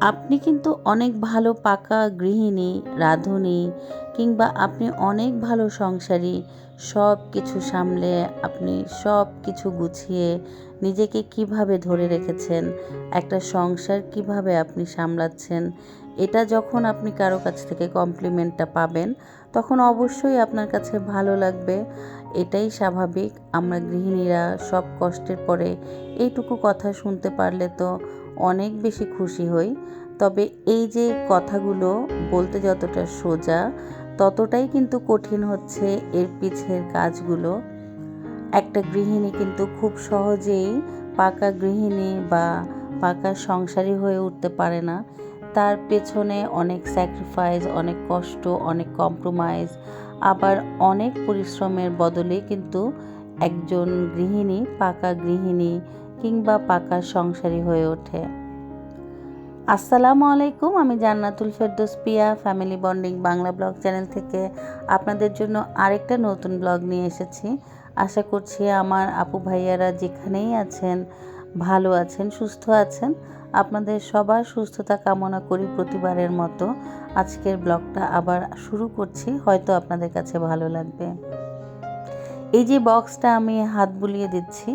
আপনি কিন্তু অনেক ভালো পাকা গৃহিণী, রাঁধুনি কিংবা আপনি অনেক ভালো সংসারী। সব কিছু সামলে আপনি সব কিছু গুছিয়ে নিজেকে কীভাবে ধরে রেখেছেন, একটা সংসার কীভাবে আপনি সামলাচ্ছেন, এটা যখন আপনি কারও কাছ থেকে কমপ্লিমেন্টটা পাবেন, তখন অবশ্যই আপনার কাছে ভালো লাগবে। এটাই স্বাভাবিক। আমরা গৃহিণীরা সব কষ্টের পরে এইটুকু কথা শুনতে পারলে তো অনেক বেশি খুশি হই। তবে এই যে কথাগুলো বলতে যতটা সোজা, ততটাই কিন্তু কঠিন হচ্ছে এর পিছের কাজগুলো। একটা গৃহিণী কিন্তু খুব সহজেই পাকা গৃহিণী বা পাকা সংসারী হয়ে উঠতে পারে না। তার পেছনে অনেক স্যাক্রিফাইস অনেক কষ্ট, অনেক কম্প্রোমাইজ আবার অনেক পরিশ্রমের বদলে কিন্তু একজন গৃহিণী, পাকা গৃহিণী কিংবা পাকা সংসারী হয়ে ওঠে। আসসালামু আলাইকুম, আমি Jannatul Ferdous Piya, family bonding Bangla blog channel থেকে আপনাদের জন্য আরেকটা নতুন ব্লগ নিয়ে এসেছি। আশা করছি আমার আপু ভাইয়ারা যেখানেই আছেন, ভালো আছেন, সুস্থ আছেন, আপনাদের সবার সুস্থতা কামনা করি প্রতিবারের মতো। আজকের ব্লগটা আবার শুরু করছি, হয়তো আপনাদের কাছে ভালো লাগবে। এই যে বক্সটা আমি হাত বুলিয়ে দিচ্ছি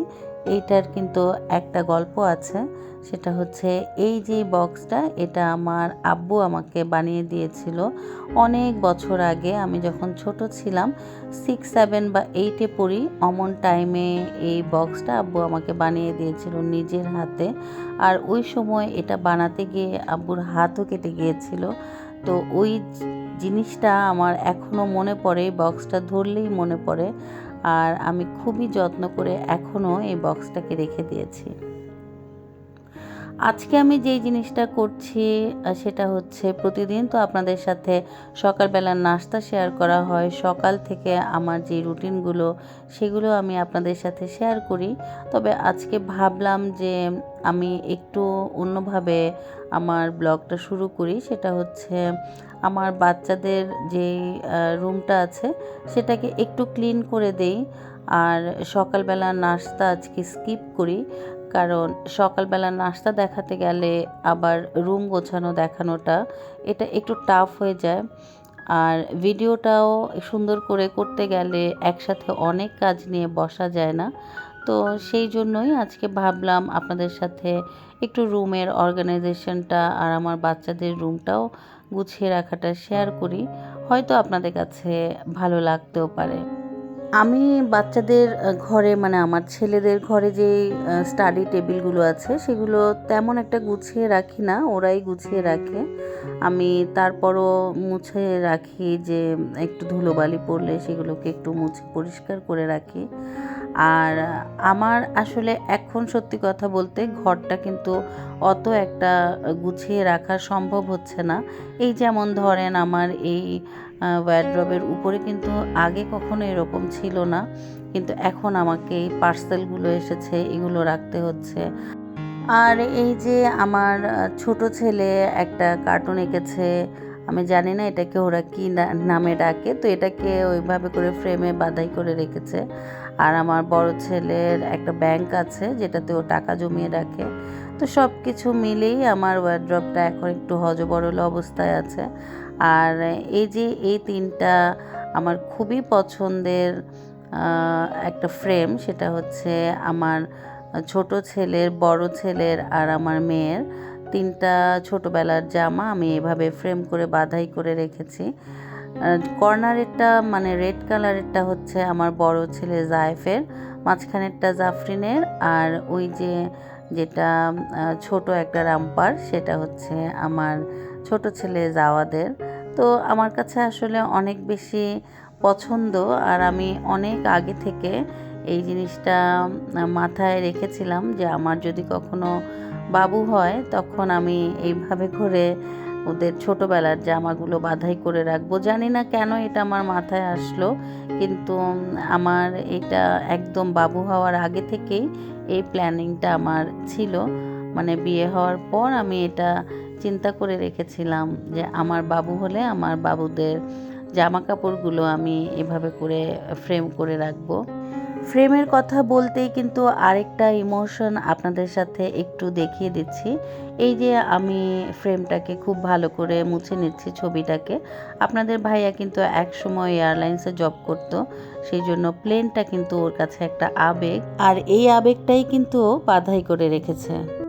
এইটার কিন্তু একটা গল্প আছে। সেটা হচ্ছে, এই যে বক্সটা, এটা আমার আব্বু আমাকে বানিয়ে দিয়েছিল অনেক বছর আগে। আমি যখন ছোট ছিলাম সিক্স সেভেন বা এইটে পড়ি, অমন টাইমে এই বক্সটা আব্বু আমাকে বানিয়ে দিয়েছিল নিজের হাতে। আর ওই সময় এটা বানাতে গিয়ে আব্বুর হাতও কেটে গিয়েছিল। তো ওই জিনিসটা আমার এখনও মনে পড়ে, বক্সটা ধরলেই মনে পড়ে। আর আমি খুবই যত্ন করে এখনও এই বক্সটাকে রেখে দিয়েছি। আজকে আমি যেই জিনিসটা করছি সেটা হচ্ছে প্রতিদিন তো আপনাদের সাথে সকালবেলার নাস্তা শেয়ার করা হয়। সকাল থেকে আমার যে রুটিনগুলো, সেগুলো আমি আপনাদের সাথে শেয়ার করি। তবে আজকে ভাবলাম যে আমি একটু অন্যভাবে আমার ব্লগটা শুরু করি। সেটা হচ্ছে আমার বাচ্চাদের যে রুমটা আছে, সেটাকে একটু ক্লিন করে দেই। আর সকালবেলা নাস্তা আজকে স্কিপ করি। কারণ সকালবেলা নাস্তা দেখাতে গেলে আবার রুম গোছানো দেখানোটা, এটা একটু টাফ হয়ে যায়। আর ভিডিওটাও সুন্দর করে করতে গেলে একসাথে অনেক কাজ নিয়ে বসা যায় না। তো সেই জন্যই আজকে ভাবলাম আপনাদের সাথে একটু রুমের অর্গানাইজেশনটা আর আমার বাচ্চাদের রুমটাও গুছিয়ে রাখাটা শেয়ার করি। হয়তো আপনাদের কাছে ভালো লাগতেও পারে। আমি বাচ্চাদের ঘরে মানে আমার ছেলেদের ঘরে যে স্টাডি টেবিলগুলো আছে, সেগুলো তেমন একটা গুছিয়ে রাখি না, ওরাই গুছিয়ে রাখে। আমি তারপরও মুছে রাখি যে, একটু ধুলোবালি পড়লে সেগুলোকে একটু মুছে, পরিষ্কার করে রাখি। আর আমার আসলে এখন সত্যি কথা বলতে ঘরটা কিন্তু অত একটা গুছিয়ে রাখা সম্ভব হচ্ছে না। এই যেমন ধরেন আমার এই ওয়ার্ড্রবের উপরে কিন্তু আগে কখনো এরকম ছিল না। কিন্তু এখন আমাকে এই পার্সেলগুলো এসেছে, এগুলো রাখতে হচ্ছে। আর এই যে আমার ছোট ছেলে একটা কার্টুন এঁকেছে, আমি জানি না এটাকে ওরা কী নামে ডাকে, তো এটাকে ওইভাবে করে ফ্রেমে বাধাই করে রেখেছে। আর আমার বড় ছেলের একটা ব্যাংক আছে, যেটাতে ও টাকা জমিয়ে রাখে। তো সব কিছু মিলেই আমার ওয়ার্ড্রপটা এখন একটু হজবরল অবস্থায় আছে। আর এই যে এই তিনটা আমার খুবই পছন্দের একটা ফ্রেম সেটা হচ্ছে আমার ছোট ছেলের, বড় ছেলের আর আমার মেয়ের। তিনটা ছোটোবেলার জামা আমি এভাবে ফ্রেম করে বাধাই করে রেখেছি। কর্নারেরটা মানে রেড কালারেরটা হচ্ছে আমার বড় ছেলে জায়ফের, মাঝখানেরটা জাফরিনের আর ওই যে যেটা ছোট একটা রাম্পার সেটা হচ্ছে আমার ছোট ছেলে জাওয়াদের তো আমার কাছে আসলে অনেক বেশি পছন্দ আর আমি অনেক আগে থেকে এই জিনিসটা মাথায় রেখেছিলাম যে আমার যদি কখনো বাবু হয় তখন আমি এইভাবে করে ওদের ছোটোবেলার জামাগুলো বাধাই করে রাখব। জানি না কেন এটা আমার মাথায় আসলো, কিন্তু আমার এটা একদম বাবু হওয়ার আগে থেকেই এই প্ল্যানিংটা আমার ছিল। মানে বিয়ে হওয়ার পর আমি এটা চিন্তা করে রেখেছিলাম যে আমার বাবু হলে আমার বাবুদের জামা কাপড়গুলো আমি এভাবে করে ফ্রেম করে রাখব। ফ্রেমের কথা বলতেই কিন্তু আরেকটা ইমোশন আপনাদের সাথে একটু দেখিয়ে দিচ্ছি। এই যে আমি ফ্রেমটাকে খুব ভালো করে মুছে নিচ্ছি ছবিটাকে। আপনাদের ভাইয়া কিন্তু এক সময় এয়ারলাইন্সে জব করতো, সেই জন্য প্লেনটা কিন্তু ওর কাছে একটা আবেগ। আর এই আবেগটাই কিন্তু বাধাই করে রেখেছে।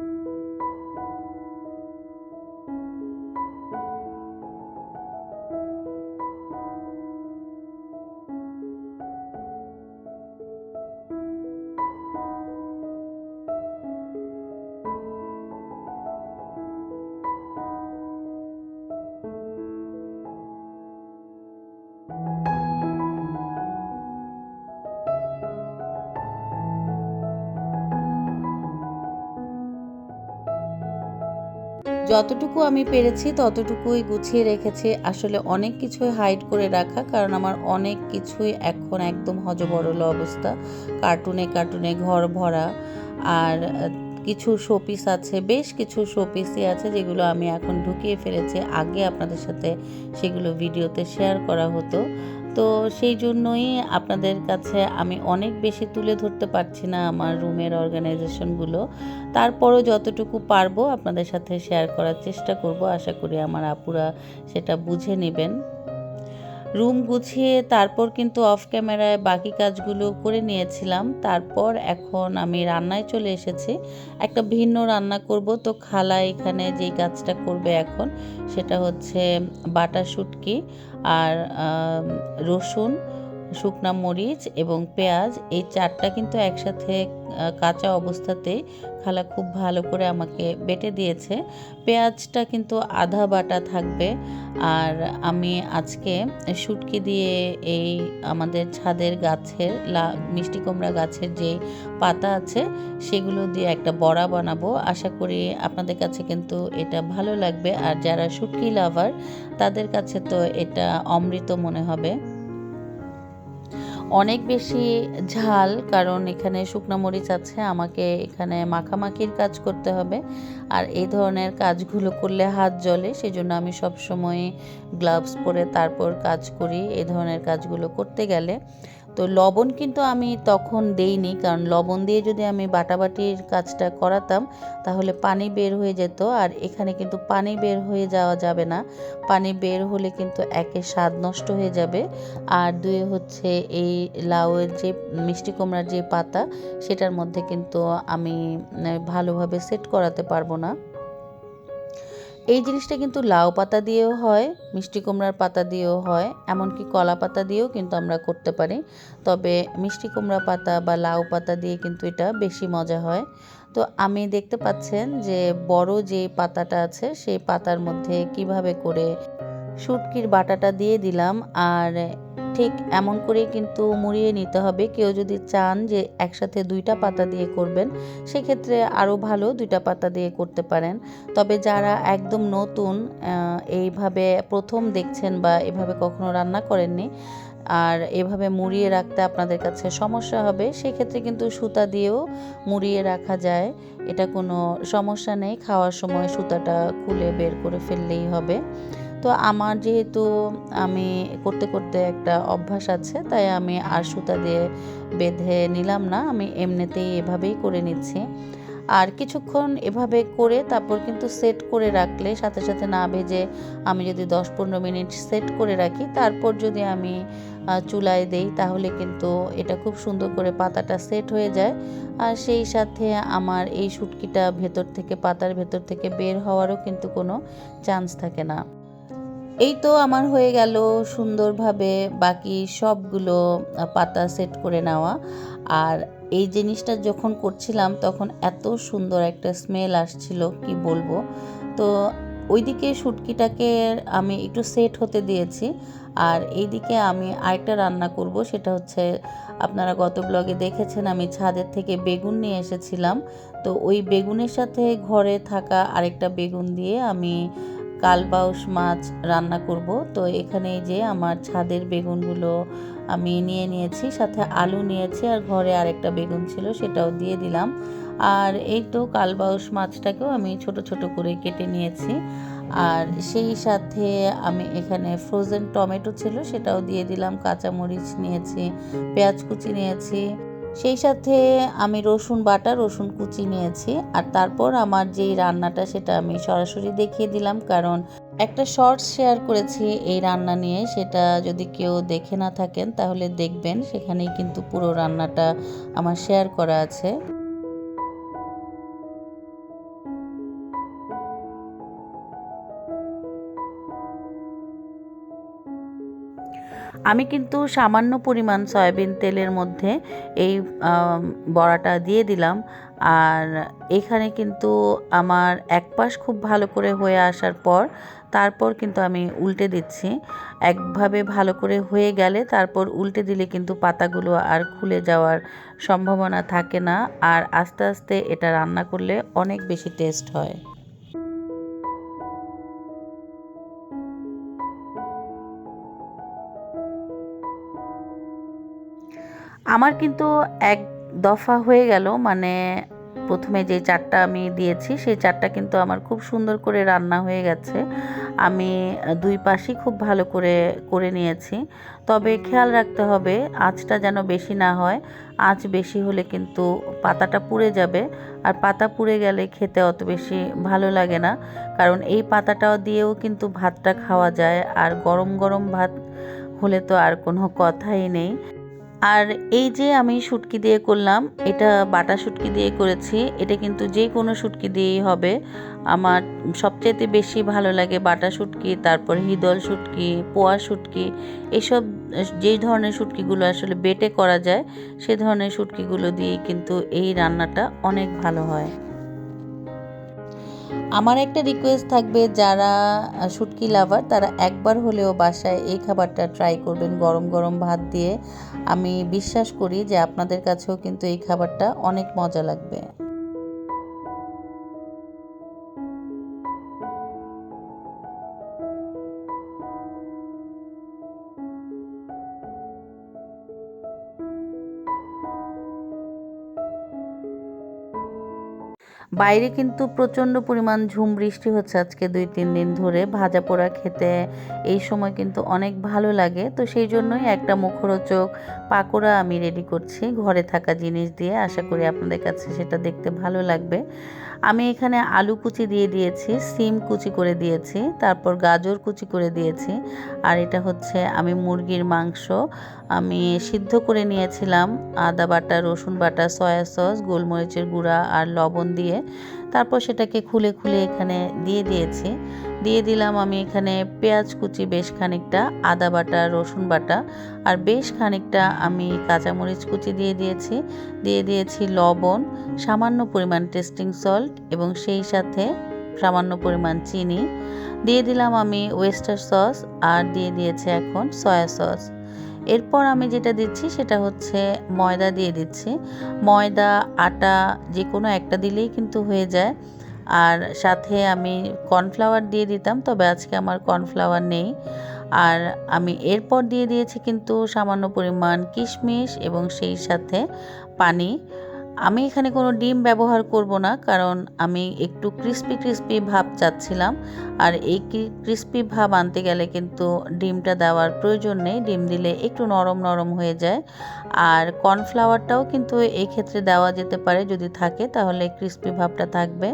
যতটুকু আমি পেরেছি, ততটুকুই গুছিয়ে রেখেছি। আসলে অনেক কিছুই হাইড করে রাখা, কারণ আমার অনেক কিছুই এখন একদম হজবরল অবস্থা। কার্টুনে কার্টুনে ঘর ভরা, আর কিছু শোপিস আছে, বেশ কিছু শোপিসই আছে যেগুলো আমি এখন ঢুকিয়ে ফেলেছি। আগে আপনাদের সাথে সেগুলো ভিডিওতে শেয়ার করা হতো। তো সেই জন্যই আপনাদের কাছে আমি অনেক বেশি তুলে ধরতে পারছি না আমার রুমের অর্গানাইজেশনগুলো। তারপরও যতটুকু পারব আপনাদের সাথে শেয়ার করার চেষ্টা করব। আশা করি আমার আপুরা সেটা বুঝে নেবেন। রুম গুছিয়ে তারপর কিন্তু অফ ক্যামেরায় বাকি কাজগুলো করে নিয়েছিলাম। তারপর এখন আমি রান্নায় চলে এসেছি। একটা ভিন্ন রান্না করব। তো খালা এখানে যেই কাজটা করবে এখন, সেটা হচ্ছে বাটা শুটকি আর রসুন শুকনা মরিচ এবং পেঁয়াজ, এই চারটা কিন্তু একসাথে কাঁচা অবস্থাতেই খালা খুব ভালো করে আমাকে বেটে দিয়েছে। পেঁয়াজটা কিন্তু আধা বাটা থাকবে। আর আমি আজকে শুটকি দিয়ে এই আমাদের ছাদের গাছের লা, মিষ্টি কুমড়া গাছের যে পাতা আছে, সেগুলো দিয়ে একটা বড়া বানাবো। আশা করি আপনাদের কাছে কিন্তু এটা ভালো লাগবে। আর যারা শুটকি লাভার, তাদের কাছে তো এটা অমৃত মনে হবে। অনেক বেশি ঝাল, কারণ এখানে শুকনো মরিচ আছে, আমাকে এখানে মাখামাখির কাজ করতে হবে। আর এই ধরনের কাজগুলো করলে হাত জ্বলে, সেজন্য আমি সবসময় গ্লাভস পরে তারপর কাজ করি, এই ধরনের কাজগুলো করতে গেলে। তো লবণ কিন্তু আমি তখন দেইনি, কারণ লবণ দিয়ে যদি আমি বাটাবাটির কাজটা করাতাম, তাহলে পানি বের হয়ে যেত। আর এখানে কিন্তু পানি বের হয়ে যাওয়া যাবে না। পানি বের হলে কিন্তু একে স্বাদ নষ্ট হয়ে যাবে। আর দুয়ে হচ্ছে এই লাউয়ের যে মিষ্টি কুমড়ার যে পাতা, সেটার মধ্যে কিন্তু আমি ভালোভাবে সেট করাতে পারব না। এই জিনিসটা কিন্তু লাউ পাতা দিয়েও হয়, মিষ্টি কুমড়ার পাতা দিয়েও হয়, এমনকি কলা পাতা দিয়েও কিন্তু আমরা করতে পারি। তবে মিষ্টি কুমড়া পাতা বা লাউ পাতা দিয়ে কিন্তু এটা বেশি মজা হয়। তো আমি দেখতে পাচ্ছেন যে বড় যে পাতাটা আছে, সেই পাতার মধ্যে কীভাবে করে শুটকির বাটাটা দিয়ে দিলাম, আর ঠিক এমন করেই কিন্তু মুড়িয়ে নিতে হবে। কেউ যদি চান যে একসাথে দুইটা পাতা দিয়ে করবেন, সেক্ষেত্রে আরও ভালো দুইটা পাতা দিয়ে করতে পারেন। তবে যারা একদম নতুন এইভাবে প্রথম দেখছেন বা এভাবে কখনো রান্না করেননি, আর এভাবে মুড়িয়ে রাখতে আপনাদের কাছে সমস্যা হবে, সেক্ষেত্রে কিন্তু সুতা দিয়েও মুড়িয়ে রাখা যায়। এটা কোনো সমস্যা নেই, খাওয়ার সময় সুতাটা খুলে বের করে ফেললেই হবে। তো আমার যেহেতু আমি করতে করতে একটা অভ্যাস আছে, তাই আমি আর সুতা দিয়ে বেঁধে নিলাম না, আমি এমনিতেই এভাবেই করে নিচ্ছি। আর কিছুক্ষণ এভাবে করে তারপর কিন্তু সেট করে রাখলে, সাথে সাথে না ভেজে আমি যদি দশ পনেরো মিনিট সেট করে রাখি, তারপর যদি আমি চুলায় দেই, তাহলে কিন্তু এটা খুব সুন্দর করে পাতাটা সেট হয়ে যায়। আর সেই সাথে আমার এই শুটকিটা ভেতর থেকে, পাতার ভেতর থেকে বের হওয়ারও কিন্তু কোনো চান্স থাকে না। এই তো আমার হয়ে গেল সুন্দরভাবে বাকি সবগুলো পাতা সেট করে নেওয়া। আর এই জিনিসটা যখন করছিলাম, তখন এত সুন্দর একটা স্মেল আসছিল, কি বলব। তো ওইদিকে শুটকিটাকে আমি একটু সেট হতে দিয়েছি। আর এইদিকে আমি আরেকটা রান্না করব, সেটা হচ্ছে, আপনারা গত ব্লগে দেখেছেন, আমি ছাদের থেকে বেগুন নিয়ে এসেছিলাম। তো ওই বেগুনের সাথে ঘরে থাকা আরেকটা বেগুন দিয়ে আমি কালবাউস মাছ রান্না করব। তো এখানে যে আমার ছাদের বেগুনগুলো আমি নিয়ে নিয়েছি, সাথে আলু নিয়েছি আর ঘরে আরেকটা বেগুন ছিল সেটাও দিয়ে দিলাম। আর এই তো কালবাউস মাছটাকেও আমি ছোট ছোট করে কেটে নিয়েছি। আর সেই সাথে আমি এখানে ফ্রোজেন টমেটো ছিল সেটাও দিয়ে দিলাম, কাঁচামরিচ নিয়েছি, পেঁয়াজ কুচি নিয়েছি। সেই সাথে আমি রসুন বাটা, রসুন কুচি নিয়েছি। আর তারপর আমার যেই রান্নাটা সেটা আমি সরাসরি দেখিয়ে দিলাম, কারণ একটা শর্টস শেয়ার করেছি এই রান্না নিয়ে। সেটা যদি কেউ দেখে না থাকেন, তাহলে দেখবেন সেখানেই কিন্তু পুরো রান্নাটা আমার শেয়ার করা আছে। আমি কিন্তু সামান্য পরিমাণ সয়াবিন তেলের মধ্যে এই বড়াটা দিয়ে দিলাম। আর এখানে কিন্তু আমার এক পাশ খুব ভালো করে হয়ে আসার পর তারপর কিন্তু আমি উল্টে দিচ্ছি। একভাবে ভালো করে হয়ে গেলে তারপর উল্টে দিলে কিন্তু পাতাগুলো আর খুলে যাওয়ার সম্ভাবনা থাকে না। আর আস্তে আস্তে এটা রান্না করলে অনেক বেশি টেস্ট হয়। আমার কিন্তু এক দফা হয়ে গেল মানে প্রথমে যে চারটা আমি দিয়েছি, সেই চারটা কিন্তু আমার খুব সুন্দর করে রান্না হয়ে গেছে। আমি দুই পাশই খুব ভালো করে করে নিয়েছি। তবে খেয়াল রাখতে হবে, আঁচটা যেন বেশি না হয়। আঁচ বেশি হলে কিন্তু পাতাটা পুড়ে যাবে। আর পাতা পুড়ে গেলে খেতে অত বেশি ভালো লাগে না। কারণ এই পাতাটাও দিয়েও কিন্তু ভাতটা খাওয়া যায়। আর গরম গরম ভাত হলে তো আর কোনো কথাই নেই। আর এই যে আমি শুটকি দিয়ে করলাম, এটা বাটা শুটকি দিয়ে করেছি। এটা কিন্তু যে কোনো শুটকি দিয়েই হবে। আমার সবচেয়ে বেশি ভালো লাগে বাটা শুটকি, তারপর হিদল শুটকি, পোয়া শুটকি, এসব যেই ধরনের শুটকিগুলো আসলে বেটে করা যায়, সে ধরনের শুটকিগুলো দিয়ে কিন্তু এই রান্নাটা অনেক ভালো হয়। আমার একটা রিকোয়েস্ট থাকবে, যারা শুটকি লাভার তারা একবার হলেও বাসায় এই খাবারটা ট্রাই করবেন, গরম গরম ভাত দিয়ে। আমি বিশ্বাস করি যে আপনাদের কাছেও কিন্তু এই খাবারটা অনেক মজা লাগবে। বাইরে কিন্তু প্রচণ্ড পরিমাণ ঝুম বৃষ্টি হচ্ছে আজকে দুই, তিন দিন ধরে। ভাজা পোড়া খেতে এই সময় কিন্তু অনেক ভালো লাগে। তো সেই জন্যই একটা মুখরোচক পাকোড়া আমি রেডি করছি। ঘরে থাকা জিনিস দিয়ে। আশা করি আপনাদের কাছে সেটা দেখতে ভালো লাগবে। আমি এখানে আলু কুচি দিয়ে দিয়েছি, সিম কুচি করে দিয়েছি, তারপর গাজর কুচি করে দিয়েছি, আর এটা হচ্ছে আমি মুরগির মাংস। আমি সিদ্ধ করে নিয়েছিলাম আদা বাটা, রসুন বাটা, সয়া সস, গোলমরিচের গুঁড়া আর লবণ দিয়ে। তারপর সেটাকে খুলে খুলে এখানে দিয়ে দিয়েছি। দিয়ে দিলাম আমি এখানে পেঁয়াজ কুচি, বেশ খানিকটা আদা বাটা, রসুন বাটা আর বেশ খানিকটা আমি কাঁচামরিচ কুচি দিয়ে দিয়েছি। দিয়ে দিয়েছি লবণ, সামান্য পরিমাণ টেস্টিং সল্ট এবং সেই সাথে সামান্য পরিমাণ চিনি। দিয়ে দিলাম আমি ওয়েস্টার সস আর দিয়ে দিয়েছি এখন সয়া সস। এরপর আমি যেটা দিচ্ছি সেটা হচ্ছে ময়দা দিয়ে দিচ্ছি। ময়দা, আটা যে কোনো একটা দিলেই কিন্তু হয়ে যায়। আর সাথে আমি কর্নফ্লাওয়ার দিয়ে দিতাম, তবে আজকে আমার কর্নফ্লাওয়ার নেই। আর আমি এরপর দিয়ে দিয়েছি কিন্তু সামান্য পরিমাণ কিশমিশ এবং সেই সাথে পানি। আমি এখানে কোনো ডিম ব্যবহার করব না, কারণ আমি একটু ক্রিস্পি ক্রিস্পি ভাব চাচ্ছিলাম। আর এই ক্রিস্পি ভাব আনতে গেলে কিন্তু ডিমটা দেওয়ার প্রয়োজন নেই। ডিম দিলে একটু নরম নরম হয়ে যায়। আর কর্নফ্লাওয়ারটাও কিন্তু এই ক্ষেত্রে দেওয়া যেতে পারে, যদি থাকে তাহলে ক্রিস্পি ভাবটা থাকবে।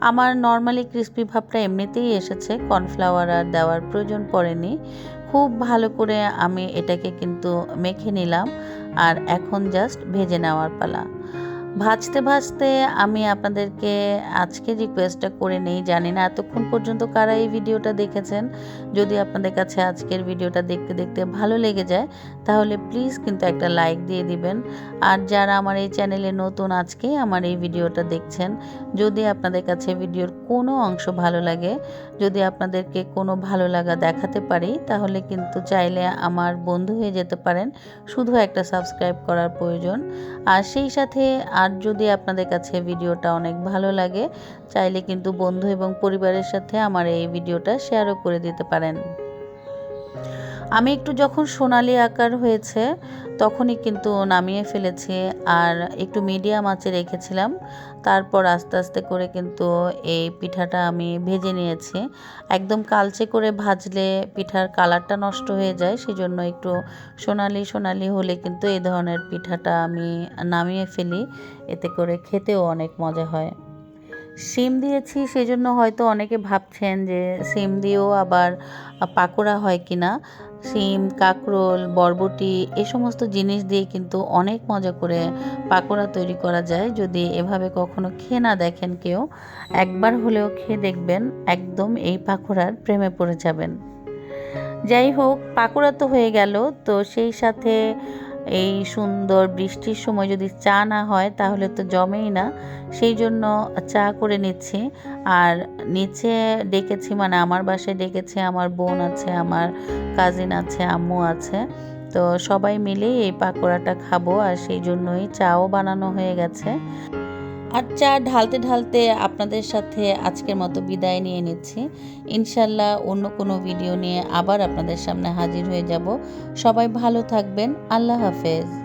আমার নর্মালি ক্রিস্পি ভাবটা এমনিতেই এসেছে, কর্নফ্লাওয়ার আর দেওয়ার প্রয়োজন পড়েনি। খুব ভালো করে আমি এটাকে কিন্তু মেখে নিলাম। আর এখন জাস্ট ভেজে নেওয়ার পালা। ভাজতে ভাজতে আমি আপনাদেরকে আজকে রিকোয়েস্টটা করে নেই, জানি না এতক্ষণ পর্যন্ত কারা এই ভিডিওটা দেখেছেন। যদি আপনাদের কাছে আজকের ভিডিওটা দেখতে দেখতে ভালো লেগে যায়, তাহলে প্লিজ কিন্তু একটা লাইক দিয়ে দিবেন। আর যারা আমার এই চ্যানেলে নতুন আজকে আমার এই ভিডিওটা দেখছেন, যদি আপনাদের কাছে ভিডিওর কোনো অংশ ভালো লাগে, যদি আপনাদেরকে কোনো ভালো লাগা দেখাতে পারি, তাহলে কিন্তু চাইলে আমার বন্ধু হয়ে যেতে পারেন। শুধু একটা সাবস্ক্রাইব করার প্রয়োজন। আর সেই সাথে আর যদি আপনাদের কাছে ভিডিওটা অনেক ভালো লাগে, চাইলে কিন্তু বন্ধু এবং পরিবারের সাথে আমার এই ভিডিওটা শেয়ারও করে দিতে পারেন। আমি একটু যখন সোনালি আকার হয়েছে, তখনই কিন্তু নামিয়ে ফেলেছি আর একটু মিডিয়াম আঁচে রেখেছিলাম। তারপর আস্তে আস্তে করে কিন্তু এই পিঠাটা আমি ভেজে নিয়েছি। একদম কালচে করে ভাজলে পিঠার কালারটা নষ্ট হয়ে যায়, সেজন্য একটু সোনালি সোনালি হলে কিন্তু এই ধরনের পিঠাটা আমি নামিয়ে ফেলি, এতে করে খেতেও অনেক মজা হয়। সিম দিয়েছি, সেজন্য হয়তো অনেকে ভাবছেন যে সিম দিয়েও আবার পাকোড়া হয় কি না সিম কাঁকরোল, বরবটি এ সমস্ত জিনিস দিয়ে কিন্তু অনেক মজা করে পাকোড়া তৈরি করা যায়। যদি এভাবে কখনো খেয়ে না দেখেন কেউ, একবার হলেও খেয়ে দেখবেন একদম এই পাকোড়ার প্রেমে পড়ে যাবেন। যাই হোক, পাকোড়া তো হয়ে গেল, তো সেই সাথে এই সুন্দর বৃষ্টির সময় যদি চা না হয়, তাহলে তো জমেই না। সেই জন্য চা করে নিচ্ছি। আর নিচে ডেকেছি মানে আমার বাসায় ডেকেছি আমার বোন আছে, আমার কাজিন আছে, আম্মু আছে। তো সবাই মিলেই এই পাকোড়াটা খাব আর সেই জন্যই চাও বানানো হয়ে গেছে। আর চা ঢালতে ঢালতে আপনাদের সাথে আজকের মতো বিদায় নিয়ে নিচ্ছি। ইনশাল্লাহ অন্য কোনো ভিডিও নিয়ে আবার আপনাদের সামনে হাজির হয়ে যাব। সবাই ভালো থাকবেন। আল্লাহ হাফেজ।